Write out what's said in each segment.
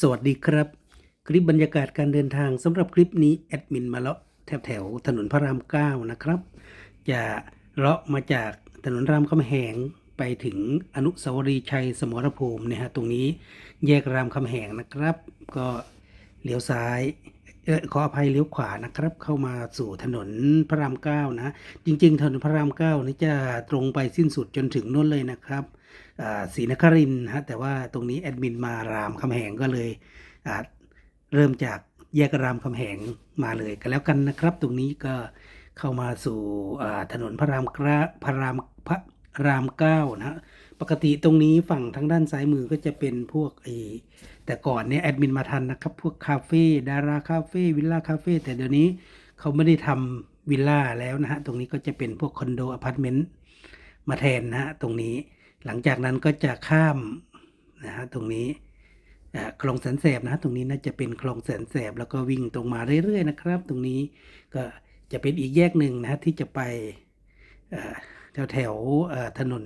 สวัสดีครับ คลิปบรรยากาศการเดินทางสำหรับคลิปนี้แอดมินมาเลาะแถวแถวถนนพระรามเก้านะครับ จะเลาะมาจากถนนรามคำแหงไปถึงอนุสาวรีย์ชัยสมรภูมินี่ยฮะตรงนี้แยกรามคำแหงนะครับ ก็เลี้ยวซ้ายเออขออภัยเลี้ยวขวานะครับ เข้ามาสู่ถนนพระรามเก้านะ จริง ๆ ถนนพระรามเก้านี่จะตรงไปสิ้นสุดจนถึงนู่นเลยนะครับ ศรีนครินทร์นะฮะแต่ว่าตรงนี้แอดมินมารามคำแหงก็เลยเริ่มจากแยกรามคำแหงมาเลยกันแล้วกันนะครับ ตรงนี้ก็เข้ามาสู่ถนนพระรามเกล้าพระรามพระรามเก้านะฮะปกติตรงนี้ฝั่งทางด้านซ้ายมือก็จะเป็นพวกไอแต่ก่อนเนี่ยแอดมินมาทันนะครับ พวกคาเฟ่ดาราคาเฟ่วิลล่าคาเฟ่แต่เดี๋ยวนี้เขาไม่ได้ทำวิลล่าแล้วนะฮะ ตรงนี้ก็จะเป็นพวกคอนโดอพาร์ตเมนต์มาแทนนะฮะ ตรงนี้ หลังจากนั้นก็จะข้ามนะฮะตรงนี้คลองแสนแสบนะฮะตรงนี้น่าจะเป็นคลองแสนแสบแล้วก็วิ่งตรงมาเรื่อยๆนะครับ ตรงนี้ก็จะเป็นอีกแยกหนึ่งนะฮะที่จะไปแถวแถวๆถนน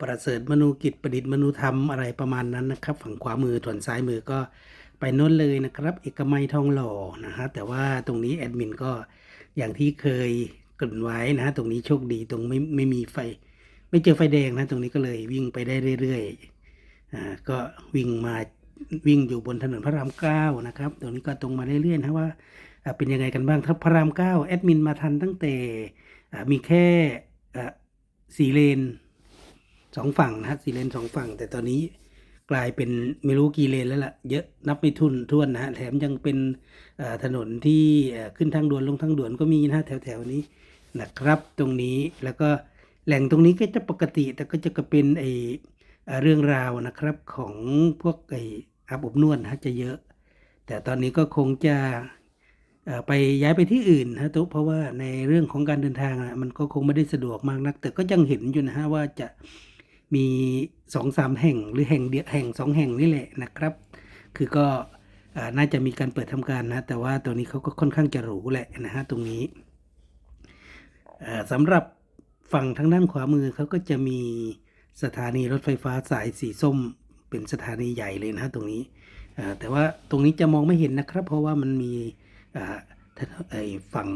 ประเสริฐมนูกิจประดิษฐ์มนูธรรมอะไรประมาณนั้นนะครับ ฝั่งขวามือส่วนซ้ายมือก็ไปน้นเลยนะครับ เอกมัยทองหล่อนะฮะแต่ว่าตรงนี้แอดมินก็อย่างที่เคยกริ่นไว้นะฮะตรงนี้โชคดีตรงไม่ไม่มีไฟ ไม่เจอไฟแดงนะตรงนี้ก็เลยวิ่งไปได้เรื่อยๆอ่าก็วิ่งมาวิ่งอยู่บนถนนพระรามเก้านะครับ ตรงนี้ก็ตรงมาเรื่อยๆนะว่าอ่าเป็นยังไงกันบ้างถ้าพระรามเก้าแอดมินมาทันตั้งแต่อ่ามีแค่อ่าสี่เลนสองฝั่งนะสี่เลนสองฝั่ง แต่ตอนนี้กลายเป็นไม่รู้กี่เลนแล้วล่ะเยอะนับไม่ทุนท่วนนะฮะแถมยังเป็นอ่อถนนที่ขึ้นทางด่วนลงทางด่วนก็มีนะแถวๆนี้นะครับ ตรงนี้แล้วก็ แหล่งตรงนี้ก็จะปกติ แต่ก็จะเป็นไอเรื่องราวนะครับของพวกไออาบอบนวดฮะจะเยอะ แต่ตอนนี้ก็คงจะไปย้ายไปที่อื่นฮะตุ๊เพราะว่าในเรื่องของการเดินทางมันก็คงไม่ได้สะดวกมากนัก แต่ก็ยังเห็นอยู่นะฮะว่าจะมีสองสามแห่งหรือแห่งเดียวแห่งสองแห่งนี่แหละนะครับ คือก็น่าจะมีการเปิดทำการนะ แต่ว่าตัวนี้เขาก็ค่อนข้างจะหรูแหละนะฮะตรงนี้สำหรับ ฝั่งทางด้านขวามือเขาก็จะมีสถานีรถไฟฟ้าสายสีส้มเป็นสถานีใหญ่เลยนะตรงนี้ แต่ว่าตรงนี้จะมองไม่เห็นนะครับ เพราะว่ามันมีฝั่ง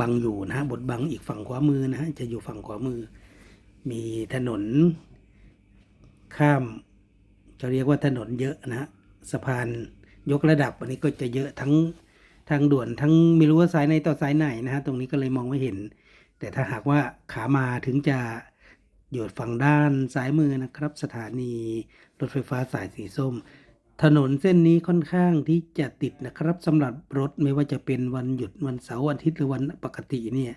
บังอยู่นะฮะบทบังอีกฝั่งขวามือนะฮะจะอยู่ฝั่งขวามือ มีถนน ข้ามจะเรียกว่าถนนเยอะนะฮะสะพานยกระดับอันนี้ก็จะเยอะทั้งทางด่วนทั้งไม่รู้ว่าสายไหนต่อสายไหนนะฮะตรงนี้ก็เลยมองไม่เห็น แต่ถ้าหากว่าขามาถึงจะอยู่ฝั่งด้านซ้ายมือนะครับ สถานีรถไฟฟ้าสายสีส้ม ถนนเส้นนี้ค่อนข้างที่จะติดนะครับสำหรับรถไม่ว่าจะเป็นวันหยุดวันเสาร์วันอาทิตย์หรือวันปกติเนี่ย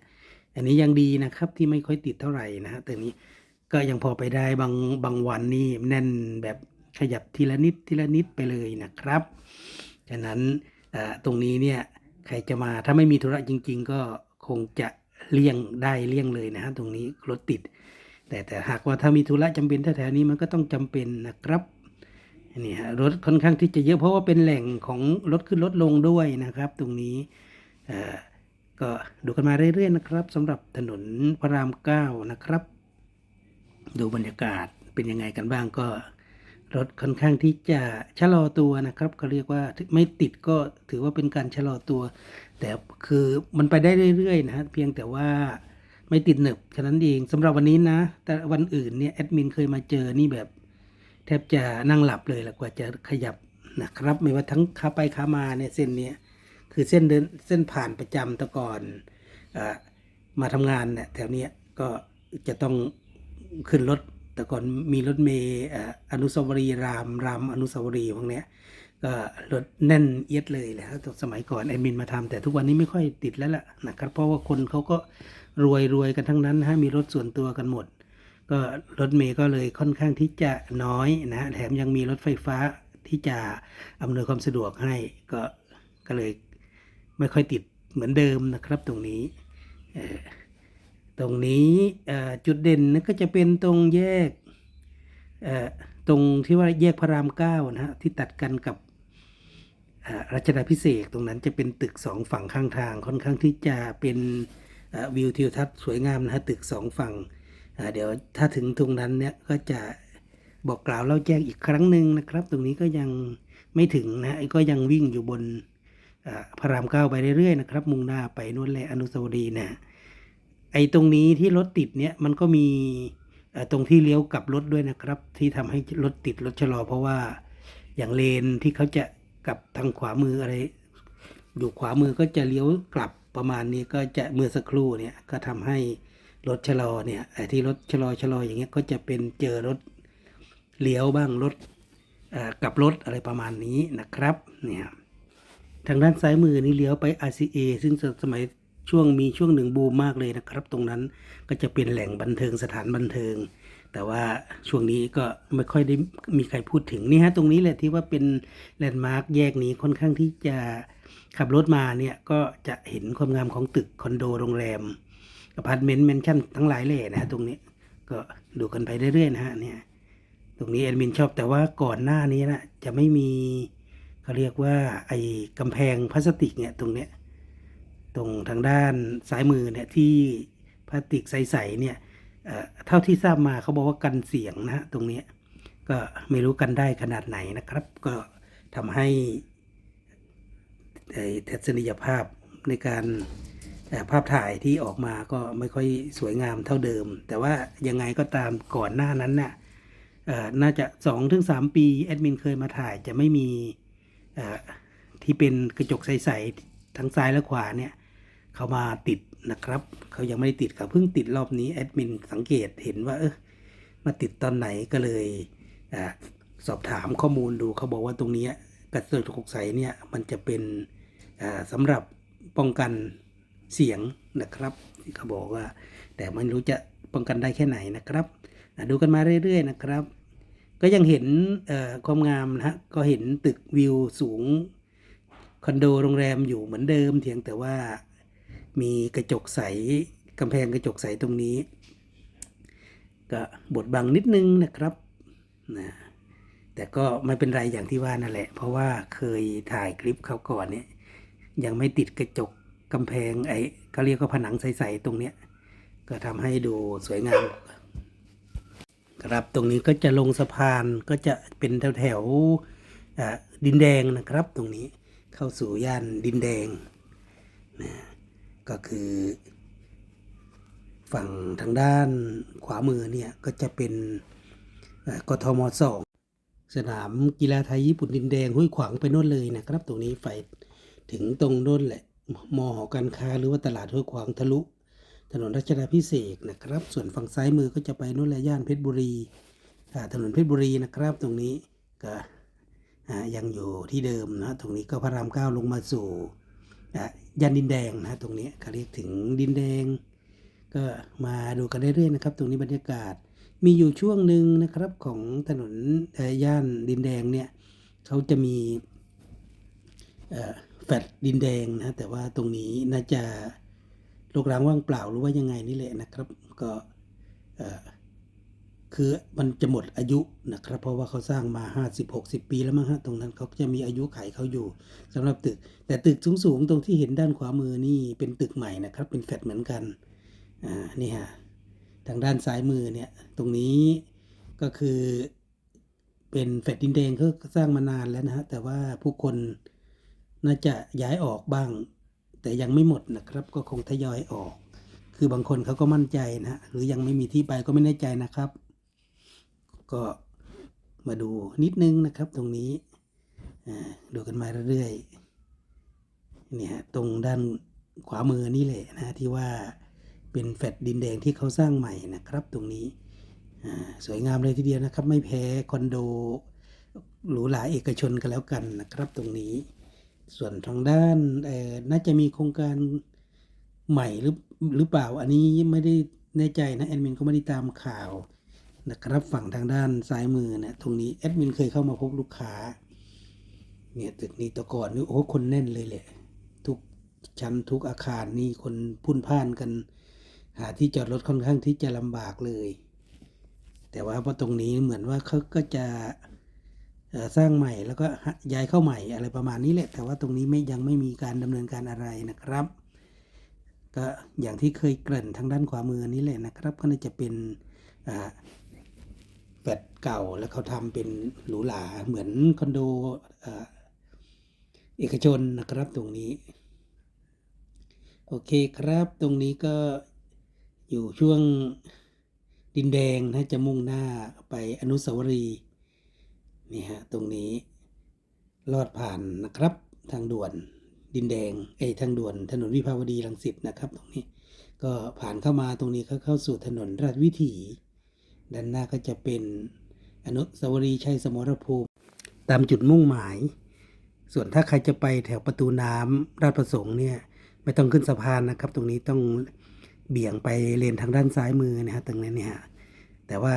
อันนี้ยังดีนะครับที่ไม่ค่อยติดเท่าไหร่นะฮะแต่นี้ก็ยังพอไปได้บางบางวันนี่แน่นแบบขยับทีละนิดทีละนิดไปเลยนะครับฉะนั้นตรงนี้เนี่ยใครจะมาถ้าไม่มีธุระจริง ๆ ก็คงจะ เลี่ยงได้เลี่ยงเลยนะฮะตรงนี้รถติด แต่แต่หากว่าถ้ามีธุระจำเป็นแถวๆนี้มันก็ต้องจำเป็นนะครับนี่ฮะรถค่อนข้างที่จะเยอะเพราะว่าเป็นแหล่งของรถขึ้นรถลงด้วยนะครับ ตรงนี้ก็ดูกันมาเรื่อยๆนะครับสำหรับถนนพระรามเก้านะครับ ดูบรรยากาศเป็นยังไงกันบ้างก็ รถค่อนข้างที่จะชะลอตัวนะครับเขาเรียกว่าไม่ติดก็ถือว่าเป็นการชะลอตัว แต่คือมันไปได้เรื่อยๆนะฮะเพียงแต่ว่าไม่ติดหนึบฉะนั้นเองสำหรับวันนี้นะ แต่วันอื่นเนี่ยแอดมินเคยมาเจอนี่แบบแทบจะนั่งหลับเลยละกว่าจะขยับนะครับไม่ว่าทั้งขาไปขามาเนี่ยเส้นเนี้ยคือเส้นเดินเส้นผ่านประจำแต่ก่อนอมาทำงานเนี่ยแถวเนี้ยก็จะต้องขึ้นรถแต่ก่อนมีรถเมย์เอ่ออนุสาวรีย์รามรามอนุสาวรีย์พวกเนี้ย ก็รถแน่นเอียดเลยแหละครับสมัยก่อนแอดมินมาทำแต่ทุกวันนี้ไม่ค่อยติดแล้วล่ะนะครับเพราะว่าคนเขาก็รวยรวยกันทั้งนั้นฮะมีรถส่วนตัวกันหมด ก็รถเมย์ก็เลยค่อนข้างที่จะน้อยนะฮะแถมยังมีรถไฟฟ้าที่จะอำนวยความสะดวกให้ก็ก็เลยไม่ค่อยติดเหมือนเดิมนะครับตรงนี้ตรงนี้จุดเด่นนะก็จะเป็นตรงแยกตรงที่ว่าแยกพระรามเก้านะฮะที่ตัดกันกับ รัชดาพิเศษตรงนั้นจะเป็นตึกสองฝั่งข้างทาง ค่อนข้างที่จะเป็นวิวทิวทัศน์สวยงามนะฮะตึกสองฝั่งเดี๋ยวถ้าถึงตรงนั้นเนี่ยก็จะบอกกล่าวเล่าแจ้งอีกครั้งหนึ่งนะครับ ตรงนี้ก็ยังไม่ถึงนะก็ยังวิ่งอยู่บนพระรามเก้าไปเรื่อยๆนะครับมุ่งหน้าไปนู่นแหละอนุสาวรีย์นะไอ้ตรงนี้ที่รถติดเนี่ยมันก็มีตรงที่เลี้ยวกลับรถด้วยนะครับ ที่ทำให้รถติดรถชะลอเพราะว่าอย่างเลนที่เขาจะ กับทางขวามืออะไร อยู่ขวามือก็จะเลี้ยวกลับประมาณนี้ก็จะเมื่อสักครู่เนี่ยก็ทำให้รถชะลอเนี่ยไอ้ที่รถชะลอชะลออย่างเงี้ยก็จะเป็นเจอรถเลี้ยวบ้างรถกับรถอะไรประมาณนี้นะครับเนี่ยทางด้านซ้ายมือนี่เลี้ยวไป RCA ซึ่งสมัยช่วงมีช่วงหนึ่งบูมมากเลยนะครับ ตรงนั้นก็จะเป็นแหล่งบันเทิงสถานบันเทิง แต่ว่าช่วงนี้ก็ไม่ค่อยได้มีใครพูดถึงนี่ฮะตรงนี้แหละที่ว่าเป็นแลนด์มาร์คแยกนี้ค่อนข้างที่จะขับรถมาเนี่ยก็จะเห็นความงามของตึกคอนโดโรงแรมอพาร์ตเมนต์แมนชั่นทั้งหลายเลยนะฮะตรงนี้ก็ดูกันไปเรื่อยๆนะฮะเนี่ยตรงนี้แอดมินชอบแต่ว่าก่อนหน้านี้นะจะไม่มีเขาเรียกว่าไอ้กำแพงพลาสติกเนี่ยตรงเนี้ยตรงทางด้านซ้ายมือเนี่ยที่พลาสติกใสๆเนี่ย เท่าที่ทราบมาเขาบอกว่ากันเสียงนะฮะตรงนี้ก็ไม่รู้กันได้ขนาดไหนนะครับ ก็ทำให้ทัศนียภาพในการภาพถ่ายที่ออกมาก็ไม่ค่อยสวยงามเท่าเดิม แต่ว่ายังไงก็ตามก่อนหน้านั้นน่ะเอ่อน่าจะ 2-3ถึงปีแอดมินเคยมาถ่ายจะไม่มีที่เป็นกระจกใส ๆ ทั้งซ้ายและขวาเนี่ย เขามาติดนะครับ เขายังไม่ได้ติดเขาเพิ่งติดรอบนี้แอดมินสังเกตเห็นว่าเออมาติดตอนไหนก็เลยอสอบถามข้อมูลดูเขาบอกว่าตรงนี้กระจกใสเนี่ยมันจะเป็นอ่าสำหรับป้องกันเสียงนะครับเขาบอกว่า แต่ไม่รู้จะป้องกันได้แค่ไหนนะครับดูกันมาเรื่อยๆนะครับ ก็ยังเห็นความงามนะฮะก็เห็นตึกวิวสูงคอนโดโรงแรมอยู่เหมือนเดิมเพียงแต่ว่า มีกระจกใสกำแพงกระจกใสตรงนี้ ก็บดบังนิดนึงนะครับนะแต่ก็ไม่เป็นไรอย่างที่ว่านั่นแหละ เพราะว่าเคยถ่ายคลิปเขาก่อนเนี่ยยังไม่ติดกระจกกำแพงไอ้เขาเรียกว่าผนังใสๆตรงเนี้ยก็ทำให้ดูสวยงามครับตรงนี้ก็จะลงสะพานก็จะเป็นแถวแถวๆดินแดงนะครับ ตรงนี้เข้าสู่ย่านดินแดงนะ ก็คือ ฝั่งทางด้านขวามือเนี่ย ก็จะเป็นกทมสองสนามกีฬาไทยญี่ปุ่นดินแดงห้วยขวางไปโน่นเลยนะครับ ตรงนี้ไฟถึงตรงโน่นแหละมอหอการค้าหรือว่าตลาดห้วยขวางทะลุ ถนนรัชดาพิเศษกนะครับ ส่วนฝั่งซ้ายมือก็จะไปโน่นแหละย่านเพชรบุรีถนนเพชรบุรีนะครับ ตรงนี้ก็ยังอยู่ที่เดิมนะตรงนี้ก็พระรามเก้าลงมาสู่ อ่าย่านดินแดงนะตรงนี้เขาเรียกถึงดินแดง ก็มาดูกันเรื่อยๆนะครับ ตรงนี้บรรยากาศมีอยู่ช่วงหนึ่งนะครับของถนนย่านดินแดงเนี่ยเขาจะมีแฟลตดินแดงนะแต่ว่าตรงนี้น่าจะโรคร้างว่างเปล่าหรือว่ายังไงนี่แหละนะครับ ก็ คือมันจะหมดอายุนะครับ เพราะว่าเขาสร้างมา 50-60 ปีแล้วมั้งฮะตรงนั้นเขาจะมีอายุไขเขาอยู่สำหรับตึก แต่ตึกสูงๆตรงที่เห็นด้านขวามือนี่เป็นตึกใหม่นะครับ เป็นแฟลตเหมือนกันอ่านี่ฮะทางด้านซ้ายมือเนี่ยตรงนี้ก็คือเป็นแฟลตดินแดงเขาสร้างมานานแล้วนะฮะแต่ว่าผู้คนน่าจะย้ายออกบ้าง แต่ยังไม่หมดนะครับ ก็คงทยอยออก คือบางคนเขาก็มั่นใจนะฮะหรือยังไม่มีที่ไปก็ไม่แน่ใจนะครับ ก็มาดูนิดนึงนะครับตรงนี้ดูกันมาเรื่อยๆเนี่ยตรงด้านขวามือนี่แหละนะที่ว่าเป็นแฟลตดินแดงที่เขาสร้างใหม่นะครับตรงนี้สวยงามเลยทีเดียวนะครับ ไม่แพ้คอนโดหรูหราเอกชนกันแล้วกันนะครับตรงนี้ ส่วนทางด้านน่าจะมีโครงการใหม่หรือหรือเปล่า อันนี้ไม่ได้แน่ใจนะแอดมินก็ไม่ได้ตามข่าว นะครับฝั่งทางด้านซ้ายมือเนี่ยตรงนี้แอดมินเคยเข้ามาพบลูกค้าเนี่ยตึกนี้ตะก่อนนี่โอ้คนแน่นเลยแหละ ทุกชั้นทุกอาคารนี่คนพุ่นพ่านกัน หาที่จอดรถค่อนข้างที่จะลำบากเลย แต่ว่าพอตรงนี้เหมือนว่าเขาก็จะสร้างใหม่แล้วก็ย้ายเข้าใหม่อะไรประมาณนี้แหละ แต่ว่าตรงนี้ไม่ยังไม่มีการดำเนินการอะไรนะครับ ก็อย่างที่เคยเกริ่นทางด้านขวามือนี้แหละนะครับ ก็น่าจะเป็น แฟลตเก่าแล้วเขาทำเป็นหรูหราเหมือนคอนโดเอกชนนะครับตรงนี้ โอเคครับตรงนี้ก็อยู่ช่วงดินแดงนะจะมุ่งหน้าไปอนุสาวรีย์นี่ฮะตรงนี้ลอดผ่านนะครับทางด่วนดินแดงเอยทางด่วนถนนวิภาวดีรังสิตนะครับ ตรงนี้ ก็ผ่านเข้ามาตรงนี้ก็เข้าสู่ถนนราชวิถี ด้านหน้าก็จะเป็นอนุสาวรีย์ชัยสมรภูมิ ตามจุดมุ่งหมาย ส่วนถ้าใครจะไปแถวประตูน้ำราชประสงค์เนี่ยไม่ต้องขึ้นสะพานนะครับ ตรงนี้ต้องเบี่ยงไปเลนทางด้านซ้ายมือนะฮะตรงนี้เนี่ยแต่ว่า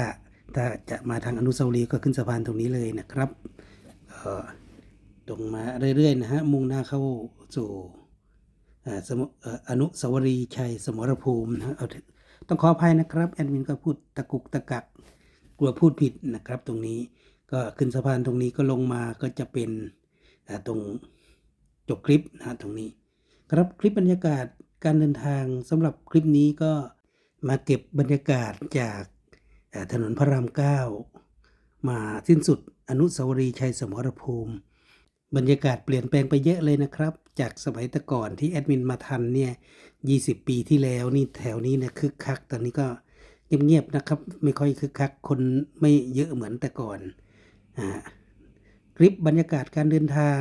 ถ้าจะมาทางอนุสาวรีย์ก็ขึ้นสะพานตรงนี้เลยนะครับตรงมาเรื่อยๆนะฮะมุ่งหน้าเข้าสู่อออนุสาวรีย์ชัยสมรภูมินะฮะเอาถอะ ต้องขออภัยนะครับแอดมินก็พูดตะกุกตะกักกลัวพูดผิดนะครับ ตรงนี้ก็ขึ้นสะพานตรงนี้ก็ลงมาก็จะเป็นอ่ตรงจบคลิปนะตรงนี้ ครับคลิปบรรยากาศการเดินทางสำหรับคลิปนี้ก็มาเก็บบรรยากาศจากถนนพระรามเก้ามาสิ้นสุดอนุสาวรีย์ชัยสมรภูมิ บรรยากาศเปลี่ยนแปลงไปเยอะเลยนะครับ จากสมัยแต่ก่อนที่แอดมินมาทันเนี่ย 20 ปีที่แล้วนี่แถวนี้เนี่ยคึกคัก ตอนนี้ก็เงียบๆนะครับ ไม่ค่อยคึกคัก คนไม่เยอะเหมือนแต่ก่อนอ่าคลิปบรรยากาศการเดินทาง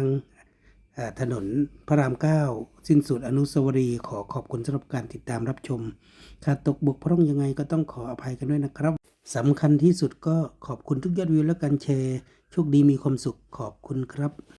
ถนนพระรามเก้าสิ้นสุดอนุสาวรีย์ขอขอบคุณสำหรับการติดตามรับชมขาดตกบกพร่องยังไงก็ต้องขออภัยกันด้วยนะครับสำคัญที่สุดก็ขอบคุณทุกยอดวิวและการแชร์ โชคดีมีความสุขขอบคุณครับ